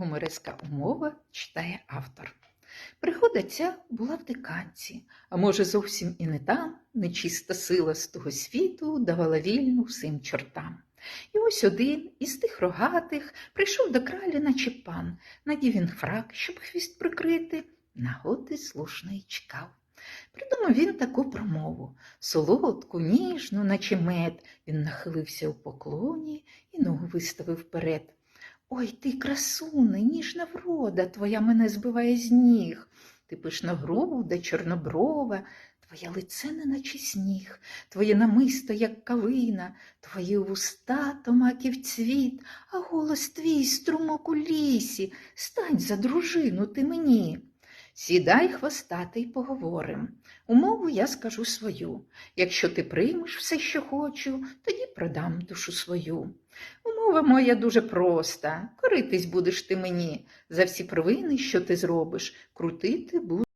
Гумореска умова читає автор. Пригода ця була в диканці, а може, зовсім і не там, нечиста сила з того світу давала вільну всім чортам. І ось один із тих рогатих прийшов до кралі, наче пан, надів він фрак, щоб хвіст прикрити, нагоди слушної чекав. Придумав він таку промову солодку, ніжну, наче мед. Він нахилився у поклоні і ногу виставив вперед. Ой ти, красуне, ніжна врода, твоя мене збиває з ніг. Ти пишногруда, чорноброва, твоє лице не наче сніг, твоє намисто, як калина, твої вуста, то маків цвіт, а голос твій струмок у лісі. Стань за дружину ти мені. Сідай, хвостатий, поговорим. Умову я скажу свою. Якщо ти приймеш все, що хочу, тоді продам душу свою. Умова моя дуже проста. Коритись будеш ти мені за всі провини, що ти зробиш, крутити буду.